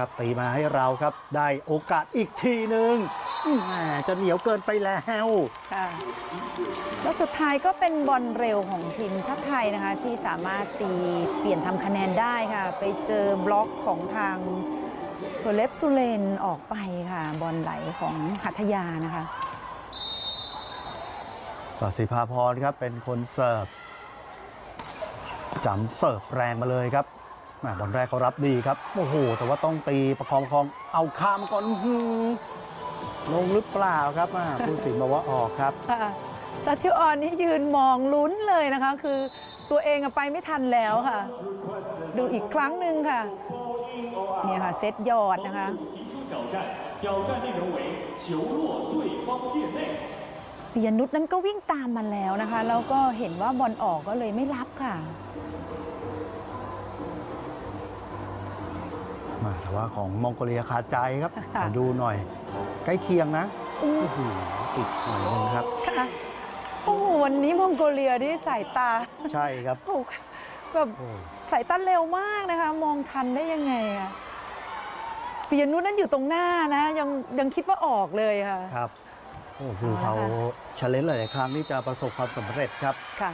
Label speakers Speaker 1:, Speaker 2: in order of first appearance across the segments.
Speaker 1: ครับตีมาให้เราครับ ได้โอกาสอีกทีหนึ่งอื้อแหมจะเหนียวเกินไปแล้ว
Speaker 2: ค่ะแล้วสุดท้ายก็เป็นบอลเร็วของทีมชาติไทยนะคะ ที่สามารถตีเปลี่ยนทำคะแนนได้ค่ะ ไปเจอบล็อกของทางโกเลฟซูเลนออกไปค่ะ บอลไหลของหัทยานะคะ
Speaker 1: สศิภาพรครับเป็นคนเสิร์ฟจำเสิร์ฟแรงมาเลยครับ มบอลแรกเขารับดีครับ โอ้โห แต่ว่าต้องตีประคองคอง เอาข้ามก่อนลงหรือเปล่าครับมาผู้สินบอกว่าออกครับ
Speaker 2: ชัชออนนี่ยืนมองลุ้นเลยนะคะ คือตัวเองไปไม่ทันแล้วค่ะ ดูอีกครั้งหนึ่งค่ะ เนี่ยค่ะเซตยอดนะคะพิยนุษนั้นก็วิ่งตามมาแล้วนะคะ แล้วก็เห็นว่าบอลออกก็เลยไม่รับค่ะ
Speaker 1: มาแต่ว่าของมองโกเลียขาดใจครับ
Speaker 2: ค่ะ
Speaker 1: ขอดูหน่อย ใกล้เคียงนะ
Speaker 2: อู้
Speaker 1: โอ้โหติดหน่อยนึงครับ
Speaker 2: ค่ะโอ้โหวันนี้มองโกเลียนี่สายตา
Speaker 1: ใช่ครับ
Speaker 2: โอ้โหแบบ
Speaker 1: โอ้
Speaker 2: สายตาเร็วมากนะคะ มองทันได้ยังไงอะปิยนุษย์นั้นอยู่ตรงหน้านะ ยังยังคิดว่าออกเลยค่ะ
Speaker 1: ครับโอ้คือ
Speaker 2: เอา
Speaker 1: เขา
Speaker 2: ละค่ะ
Speaker 1: ชาเลนจ์หลายๆครั้งที่จะประสบความสำเร็จครับ
Speaker 2: ค่ะ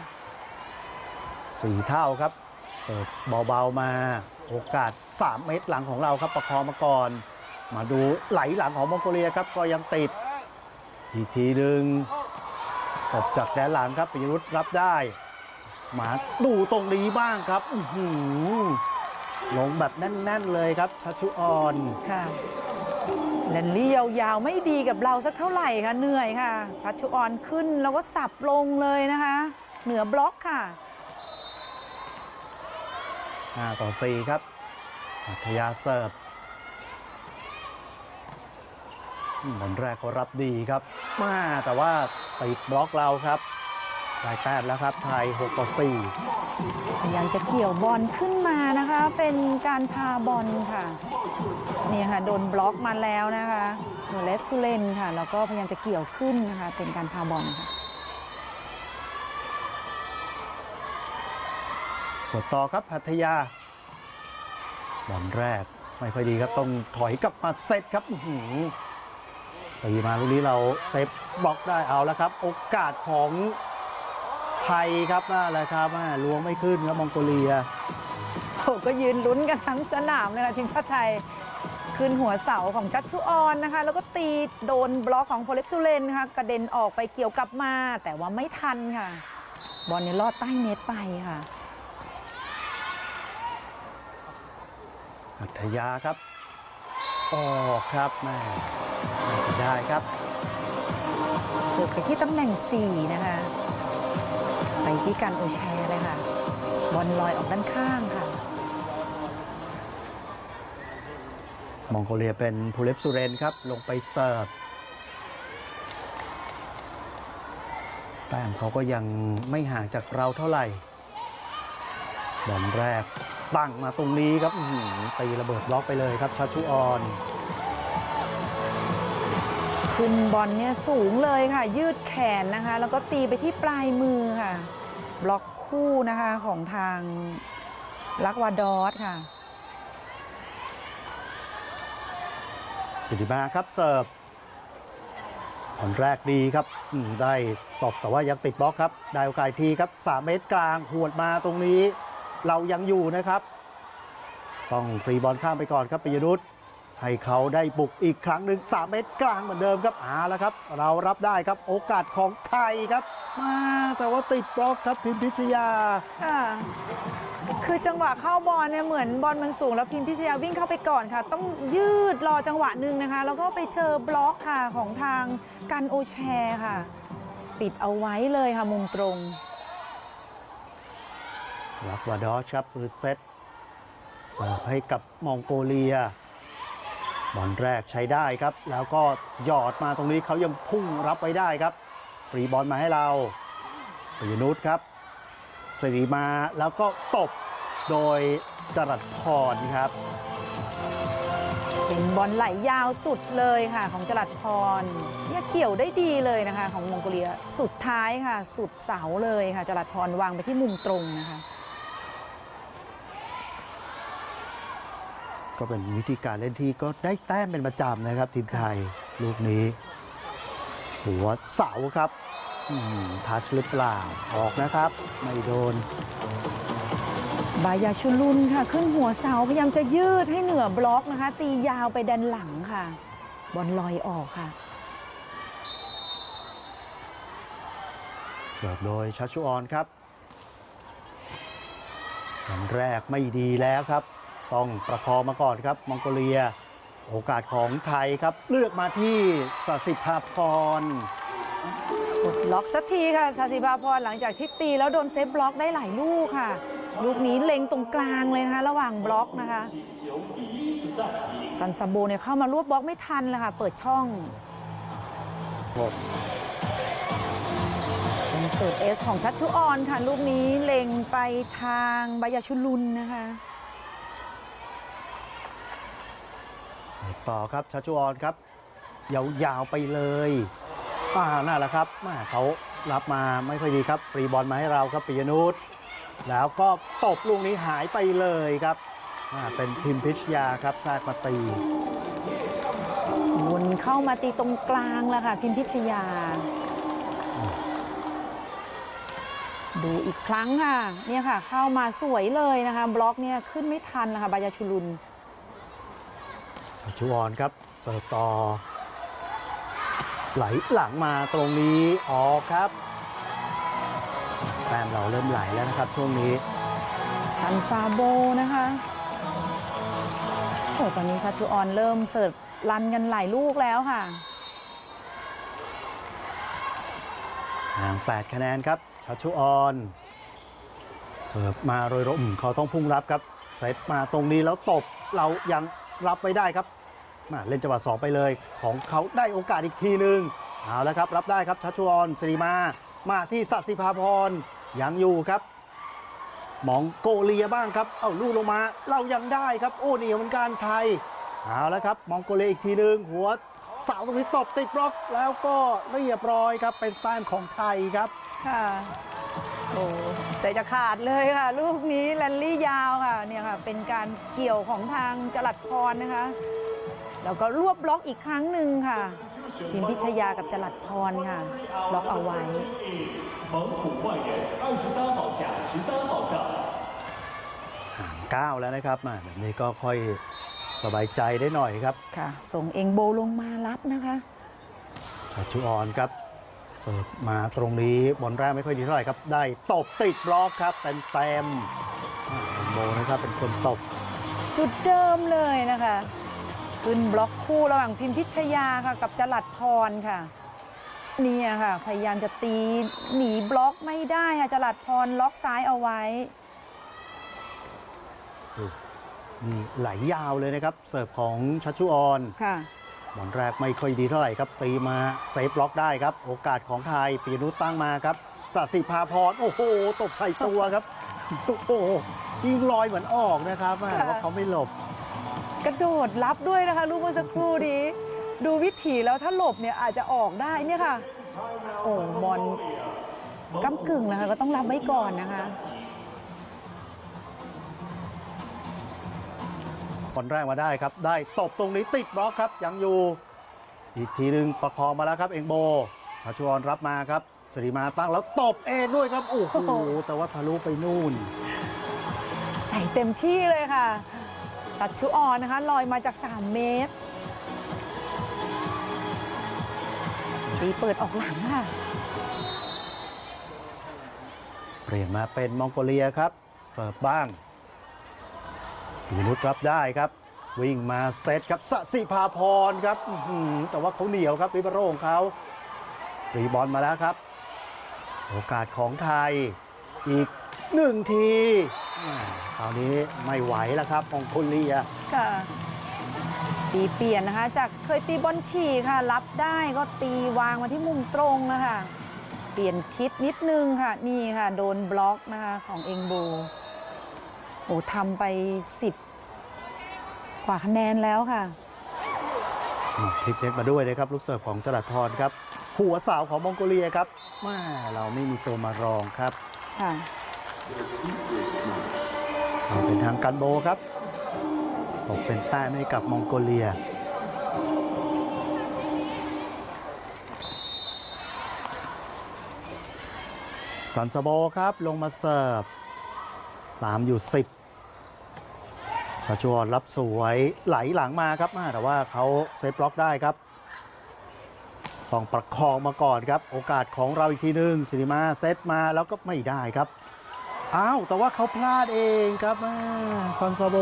Speaker 1: สี่เท่าครับ เสิร์ฟเบาๆมา โอกาส 3 เมตรหลังของเราครับประคองมาก่อน มาดูไหลหลังของมองโกเลียครับก็ยังติด อีกทีหนึ่งตบจากแดนหลังครับปิยรุษรับได้ มาดูตรงนี้บ้างครับอื้อหือลงแบบแน่น ๆ เลยครับชัชชุออน
Speaker 2: ค่ะแลนลี่ยาวๆไม่ดีกับเราสักเท่าไหร่ค่ะเหนื่อยค่ะ ชัดชุออนขึ้นแล้วก็สับลงเลยนะคะ เหนือบล็อกค่ะ
Speaker 1: 5 ต่อ 4 ครับอัธยาเสิร์ฟบอลแรกเขารับดีครับมาแต่ว่าติดบล็อกเราครับได้แต้มแล้วครับ ไทย 6 ต่อ 4
Speaker 2: พยายามจะเกี่ยวบอลขึ้นมานะคะ เป็นการพาบอลค่ะ นี่ค่ะ โดนบล็อกมาแล้วนะคะโดเลฟซูเลนค่ะ แล้วก็พยายามจะเกี่ยวขึ้นนะคะ เป็นการพาบอลค่ะ
Speaker 1: สดต่อครับหัทยาบอลแรกไม่ค่อยดีครับต้องถอยกลับมาเซตครับตีมาลูกนี้เราเซฟบล็อกได้เอาแล้วครับ โอกาสของไทยครับนั่นแหละครับแม่ล้วงไม่ขึ้นครับมองโกเลีย
Speaker 2: โอ้ก็ยืนลุ้นกันทั้งสนามเลยค่ะทีมชาติไทยขึ้นหัวเสาของชัดชุออนนะคะ แล้วก็ตีโดนบล็อกของโพเลปซูเลนนะคะกระเด็นออกไปเกี่ยวกลับมา แต่ว่าไม่ทันค่ะ บอลเนี่ยลอดใต้เน็ตไปค่ะ
Speaker 1: หัทยาครับออกครับแม่น่าเสียดายครับ
Speaker 2: เสิร์ฟไปที่ตำแหน่ง 4 นะคะ ไปที่การโอแชร์เลยค่ะ บอลลอยออกด้านข้างค่ะ
Speaker 1: มองโกเลียเป็นผู้เล็บสุเรนครับ ลงไปเสิร์ฟแต้มเขาก็ยังไม่ห่างจากเราเท่าไหร่ บอลแรก ตั้งมาตรงนี้ครับอื้อหือตีระเบิดบล็อกไปเลยครับชาชุออน
Speaker 2: ขึ้นบอลเนี่ยสูงเลยค่ะ ยืดแขนนะคะ แล้วก็ตีไปที่ปลายมือค่ะ บล็อกคู่นะคะของทางลักวาดอสค่ะ
Speaker 1: สิริมาครับเสิร์ฟผลแรกดีครับอืมได้ตบแต่ว่ายังติดบล็อกครับ ได้โอกาสอีกทีครับ 3 เมตรกลางหวดมาตรงนี้ เรายังอยู่นะครับ ต้องฟรีบอลข้ามไปก่อนครับปิยนุษให้เขาได้บุกอีกครั้งหนึ่ง3เมตรกลางเหมือนเดิมครับอาแล้วครับ เรารับได้ครับโอกาสของไทยครับ มาแต่ว่าติดบล็อกครับพิมพิชยา
Speaker 2: คือจังหวะเข้าบอลเนี่ยเหมือนบอลมันสูง แล้วพิมพิชยาวิ่งเข้าไปก่อนค่ะ ต้องยืดรอจังหวะหนึ่งนะคะ แล้วก็ไปเจอบล็อกค่ะของทางกันโอแชร์ค่ะ ปิดเอาไว้เลยค่ะมุมตรง
Speaker 1: ลักวาดอชับมือเซตเสิร์ฟให้กับมองโกเลีย บอลแรกใช้ได้ครับ แล้วก็หยอดมาตรงนี้เขายังพุ่งรับไว้ได้ครับ ฟรีบอลมาให้เราปิยนุษครับสิริมาแล้วก็ตบโดยจรัสพรครับ
Speaker 2: เป็นบอลไหลยาวสุดเลยค่ะ ของจรัสพรเนี่ยเกี่ยวได้ดีเลยนะคะ ของมองโกเลีย สุดท้ายค่ะ สุดเสาเลยค่ะจรัสพรวางไปที่มุมตรงนะคะ
Speaker 1: ก็เป็นวิธีการเล่นที่ก็ได้แต้มเป็นประจำนะครับ ทีมไทยลูกนี้ หัวเสาครับอืมทัชหรือเปล่าออกนะครับ ไม่โดน
Speaker 2: บายาชุลุนค่ะ ขึ้นหัวเสาพยายามจะยืดให้เหนือบล็อกนะคะ ตียาวไปดันหลังค่ะ บอลลอยออกค่ะ
Speaker 1: เสิร์ฟโดยชัชชุออนครับลำแรกไม่ดีแล้วครับ ต้องประคองมาก่อนครับมองโกเลีย โอกาสของไทยครับ เลือกมาที่สสิภาพร
Speaker 2: กล็อกสักทีค่ะสสิภาพรหลังจากที่ตีแล้วโดนเซฟบล็อกได้หลายลูกค่ะ ลูกนี้เล็งตรงกลางเลยนะคะ ระหว่างบล็อกนะคะ ซันซาโบเนี่ยเข้ามารวบบล็อกไม่ทันเลยค่ะ เปิดช่องเป็นเสิร์ฟเอสของชัชชุออนค่ะ ลูกนี้เล็งไปทางบายาชุลุนนะคะ
Speaker 1: ต่อครับชัชชุอนครับ ยาวๆไปเลยอ่านั่นแหละครับม่เขารับมาไม่ค่อยดีครับ ฟรีบอลมาให้เราครับปิยนุชแล้วก็ตบลูกนี้หายไปเลยครับเป็นพิมพิชยาครับแทรกมาตี
Speaker 2: วนเข้ามาตีตรงกลางแล้วค่ะ พิมพิชยา ดูอีกครั้งค่ะ เนี่ยค่ะ เข้ามาสวยเลยนะคะ บล็อกเนี่ยขึ้นไม่ทันแล้วค่ะบายาชุลุน
Speaker 1: ชัชวอนครับเสิร์ฟต่อ ไหลหลังมาตรงนี้ออกครับแต้มเราเริ่มไหลแล้วนะครับช่วงนี้
Speaker 2: ซันซาโบนะคะโอ้ตอนนี้ชัชชุออนเริ่มเสิร์ฟรันกันหลายลูกแล้วค่ะ
Speaker 1: ห่าง 8 คะแนนครับชัชชุออน เสิร์ฟมาโรยรมเขาต้องพุ่งรับครับเซตมาตรงนี้แล้วตบเรายัง รับไว้ได้ครับมาเล่นจังหวะสองไปเลยของเขาได้โอกาสอีกทีหนึ่งเอาแล้วครับรับได้ครับชัชชุอนสิริมา มาที่สัสิภาพรยังอยู่ครับ มองโกเลียบ้างครับ เอาลูกลงมาเรายังได้ครับ โอ้เหนียวเหมือนกันไทยเอาแล้วครับมองโกเลียอีกทีหนึ่งหัวเสาตรงนี้ตบติดบล็อกแล้วก็เรียบร้อยครับเป็นแต้มของไทยครับ
Speaker 2: ค่ะ โอ้ใจจะขาดเลยค่ะ ลูกนี้แลนลี่ยาวค่ะเนี่ยค่ะ เป็นการเกี่ยวของทางจรัดพรนะคะ แล้วก็รวบล็อกอีกครั้งหนึ่งค่ะพิมพิชยากับจรัดพรค่ะ ล็อกเอาไว้
Speaker 1: ห่างเก้าแล้วนะครับแบบนี้ก็ค่อยสบายใจได้หน่อยครับ
Speaker 2: ค่ะ ส่งเองโบลงมารับนะคะ
Speaker 1: ชาชชุออนครับ เสิร์ฟมาตรงนี้บอลแรกไม่ค่อยดีเท่าไหร่ครับ ได้ตบติดบล็อกครับเต็มเต็มๆอ่าเป็นโบนะครับเป็นคนตบ
Speaker 2: จุดเดิมเลยนะคะ ขึ้นบล็อกคู่ระหว่างพิมพิชยาค่ะ กับจรัดพรค่ะเนี่ยค่ะ พยายามจะตีหนีบล็อกไม่ได้ค่ะจรัดพรล็อกซ้ายเอาไว้
Speaker 1: นี่ไหลยาวเลยนะครับ เสิร์ฟของชัชชุออน
Speaker 2: ค่ะ
Speaker 1: บอลแรกไม่ค่อยดีเท่าไหร่ครับ ตีมาเซฟล็อกได้ครับ โอกาสของไทยปีนุชตั้งมาครับสัสิภาพรโอ้โห ตกใส่ตัวครับ โอ้โหยิงลอยเหมือนออกนะครับแม่ว่าเขาไม่หลบ
Speaker 2: กระโดดรับด้วยนะคะลูกเมื่อสักครู่นี้ ดูวิถีแล้วถ้าหลบเนี่ยอาจจะออกได้เนี่ยค่ะ โอ้บอลก้ากึ่งนะคะก็ต้องรับไว้ก่อนนะคะ
Speaker 1: บอลแรกมาได้ครับ ได้ตบตรงนี้ติดบล็อกครับ ยังอยู่ อีกทีหนึ่งประคองมาแล้วครับ เองโบชาชวนรับมาครับสิริมาตั้งแล้วตบเองด้วยครับโอ้โห
Speaker 2: โอ้โห
Speaker 1: แต่ว่าทะลุไปนู่น
Speaker 2: ใส่เต็มที่เลยค่ะชัดชุออนนะคะลอยมาจาก 3 เมตรตีเปิดออกหลังค่ะ
Speaker 1: เปลี่ยนมาเป็นมองโกเลียครับ เสิร์ฟบ้าง ปีนุชรับได้ครับ วิ่งมาเซตครับสสิภาพรครับแต่ว่าเขาเหนียวครับริบาโรของเขาฟรีบอลมาแล้วครับ โอกาสของไทยอีกหนึ่งทีคราวนี้ไม่ไหวแล้วครับมองโกเลีย
Speaker 2: ค่ะตีเปลี่ยนนะคะ จากเคยตีบอลฉี่ค่ะ รับได้ก็ตีวางมาที่มุมตรงนะคะ เปลี่ยนทิศนิดนึงค่ะ นี่ค่ะ โดนบล็อกนะคะของเองโบ โอ้ทำไป 10 กว่าคะแนนแล้วค่ะ
Speaker 1: อืมพลิกเน็ตมาด้วยนะครับ ลูกเสิร์ฟของจรัสพรครับ หัวสาวของมองโกเลียครับแม่เราไม่มีตัวมารองครับ
Speaker 2: ค่ะ
Speaker 1: เอาเป็นทางกันโบครับตกเป็นแต้มให้กับมองโกเลียสันสโบครับลงมาเสิร์ฟ ตามอยู่ 10 ชาชวอนรับสวยไหลหลังมาครับแต่ว่าเขาเซฟบล็อกได้ครับ ต้องประคองมาก่อนครับ โอกาสของเราอีกทีหนึ่งสิริมาเซตมาแล้วก็ไม่ได้ครับอ้าวแต่ว่าเขาพลาดเองครับซันซาโบ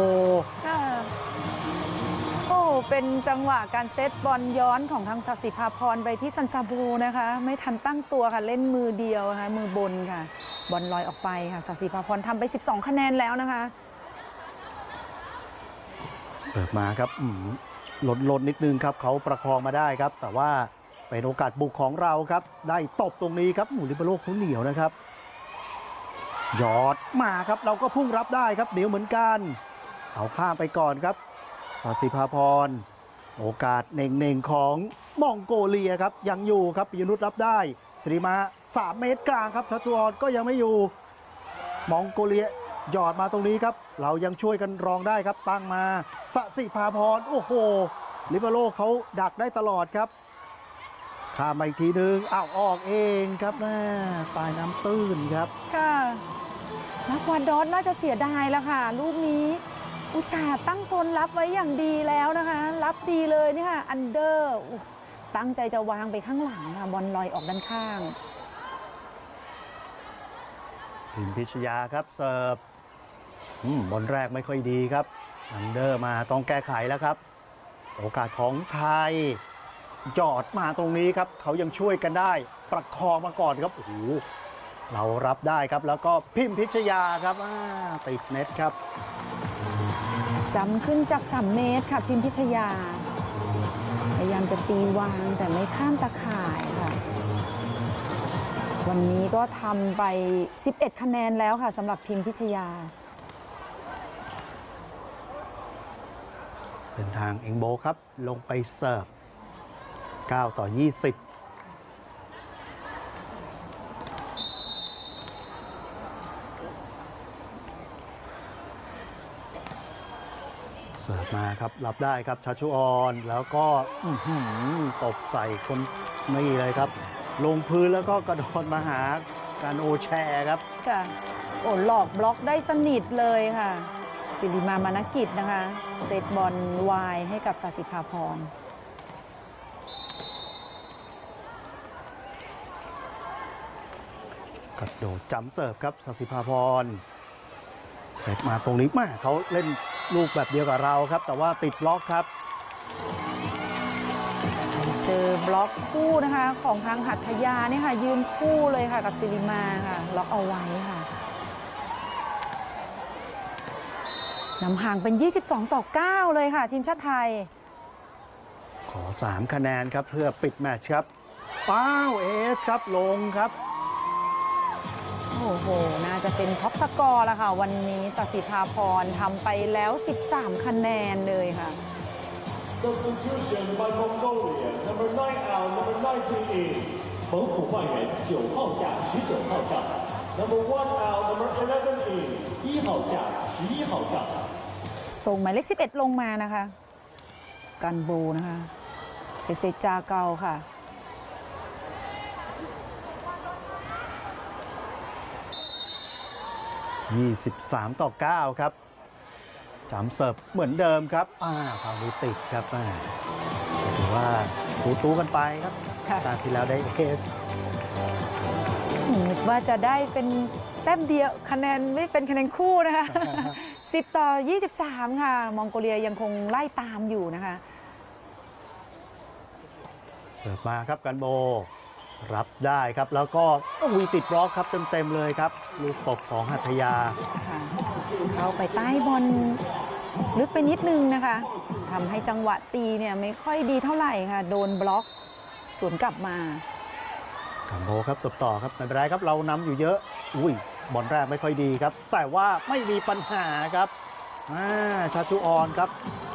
Speaker 2: โอ้เป็นจังหวะการเซตบอลย้อนของทางศักดิ์สิภาพรไปที่ซันซาโบนะคะ ไม่ทันตั้งตัวค่ะเล่นมือเดียวนะคะมือบนค่ะ บอลลอยออกไปค่ะศักดิ์สิภาพรทำไป 12 คะแนนแล้วนะคะ
Speaker 1: สิร์ฟมาครับหล่นหล่นนิดนึงครับเขาประคองมาได้ครับ แต่ว่าเป็นโอกาสบุกของเราครับ ได้ตบตรงนี้ครับหมูลิเบโรเขาเหนียวนะครับยอดมาครับเราก็พุ่งรับได้ครับเหนียวเหมือนกัน เอาข้ามไปก่อนครับสาสิภาพร โอกาสเน่งๆของมองโกเลียครับ ยังอยู่ครับปิยนุษรับได้สิริมา3เมตรกลางครับชัชวอนก็ยังไม่อยู่ มองโกเลียหยอดมาตรงนี้ครับ เรายังช่วยกันรองได้ครับตั้งมาสสิภาพรโอ้โห ลิเบโรเขาดักได้ตลอดครับข้ามมาอีกทีนึงอ้าวออกเองครับแม่ปลายน้ำตื้นครับ
Speaker 2: ค่ะนักวาดอสน่าจะเสียดายแล้วค่ะ ลูกนี้ อุตส่าห์ตั้งโซนรับไว้อย่างดีแล้วนะคะ รับดีเลยนี่ค่ะอันเดอร์อุ๊ยตั้งใจจะวางไปข้างหลังค่ะบอลลอยออกด้านข้าง
Speaker 1: พิมพิชยาครับเสิร์ฟอืม บอลแรกไม่ค่อยดีครับ อันเดอร์มาต้องแก้ไขแล้วครับ โอกาสของไทยจอดมาตรงนี้ครับ เขายังช่วยกันได้ ประคองมาก่อนครับโอ้โหเรารับได้ครับแล้วก็พิมพิชยาครับติดเน็ตครับ
Speaker 2: จำขึ้นจาก 3 เมตรค่ะ พิมพิชยา พยายามจะตีวางแต่ไม่ข้ามตะข่ายค่ะ วันนี้ก็ทำไป 11 คะแนนแล้วค่ะสำหรับพิมพิชยา
Speaker 1: เป็นทางเองโบครับ ลงไปเสิร์ฟ 9 ต่อ 20เสิร์ฟมาครับ รับได้ครับชาชุออนแล้วก็ตบใส่คนนี่เลยครับ ลงพื้นแล้วก็กระโดดมาหาการโอแชร์ครับ
Speaker 2: ค่ะ โอ้หลอกบล็อกได้สนิทเลยค่ะ สิริมามานกิจนะคะเซตบอลวายให้กับสาสิภาพร
Speaker 1: กระโดดจำเสิร์ฟครับสสิภาพรเซตมาตรงนี้แมาเขาเล่นลูกแบบเดียวกับเราครับ แต่ว่าติดบล็อกครับ
Speaker 2: เจอบล็อกคู่นะคะ ของทางหัตถยาเนี่ยค่ะ ยืนคู่เลยค่ะกับสิริมาค่ะ ล็อกเอาไว้ค่ะ นำห่างเป็น 22 ต่อ 9 เลยค่ะ ทีมชาติไทย
Speaker 1: ขอ 3 คะแนนครับ เพื่อปิดแมตช์ครับป้าวเอสครับลงครับ
Speaker 2: โอ้โห น่าจะเป็นท็อปสกอร์แล้วค่ะ วันนี้สสิภาพรทำไปแล้ว 13 คะแนนเลยค่ะ
Speaker 3: Substitution by Mongolia, number 9 out, number 19 in. 本土换人，九号下，十九号上。Number 1 out, number 11 in. 一号下，十一号上。
Speaker 2: ส่งหมายเลข11 ลงมานะคะ กันโบนะคะเซเซจาเกาค่ะ
Speaker 1: 23 ต่อ 9 ครับจำเสิร์ฟเหมือนเดิมครับอ่าคราวนี้ติดครับแม่ถือว่าตูตูกันไปครับ
Speaker 2: ค่ะ
Speaker 1: ตามที่แล้วได้เอส
Speaker 2: นึกว่าจะได้เป็นแต้มเดียวคะแนนไม่เป็นคะแนนคู่นะคะ 10 ต่อ 23 ค่ะ มองโกเลียยังคงไล่ตามอยู่นะคะ
Speaker 1: เสิร์ฟมาครับกันโบ รับได้ครับ แล้วก็ต้องวีติดบล็อกครับเต็ม ๆ เลยครับ ลูกตบของหัตถยา
Speaker 2: ค่ะเข้าไปใต้บอลลึกไปนิดนึงนะคะทำให้จังหวะตีเนี่ยไม่ค่อยดีเท่าไหร่ค่ะ โดนบล็อกสวนกลับมา
Speaker 1: กันโบครับสบต่อครับไม่เป็นไรครับเรานำอยู่เยอะ อุ้ย บอลแรกไม่ค่อยดีครับ แต่ว่าไม่มีปัญหาครับอ่าชาชูออนครับ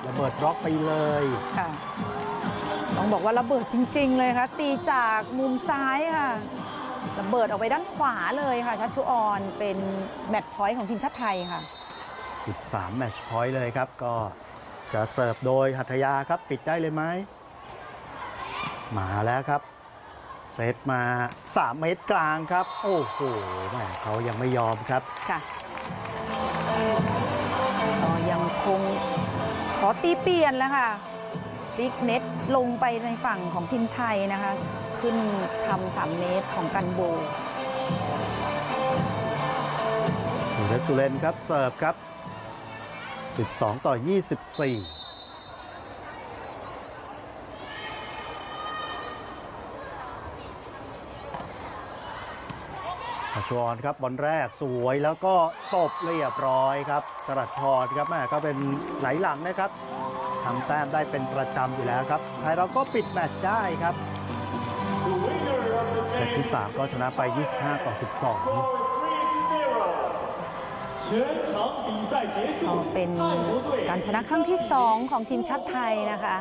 Speaker 1: ระเบิดบล็อกไปเลย
Speaker 2: ค่ะต้องบอกว่าระเบิดจริง ๆ เลยค่ะตีจากมุมซ้ายค่ะระเบิดออกไปด้านขวาเลยค่ะชัชชุออนเป็นแมตช์พอยต์ของทีมชาติไทยค่ะ
Speaker 1: 13 แมตช์พอยต์เลยครับ ก็จะเสิร์ฟโดยหัทยาครับ ปิดได้เลยไหมมาแล้วครับ เซตมา 3 เมตรกลางครับ โอ้โหแหมเขายังไม่ยอมครับ
Speaker 2: ค่ะก็ยังคงขอตีเปลี่ยนแล้วค่ะพลิกเน็ตลงไปในฝั่งของทีมไทยนะคะ ขึ้นทำสามเมตรของกันโบ
Speaker 1: สุเรศสุเรนครับ เสิร์ฟครับ 12 ต่อ 24 ชวรครับบอลแรกสวยแล้วก็ตบเรียบร้อยครับจรัสพรครับแม่ก็เป็นไหลหลังนะครับทำแต้มได้เป็นประจำอยู่แล้วครับไทยเราก็ปิดแมตช์ได้ครับเซตที่ 3 ก็ชนะไป 25 ต่อ 12
Speaker 2: เป็นการชนะครั้งที่ 2 ของทีมชาติไทยนะคะ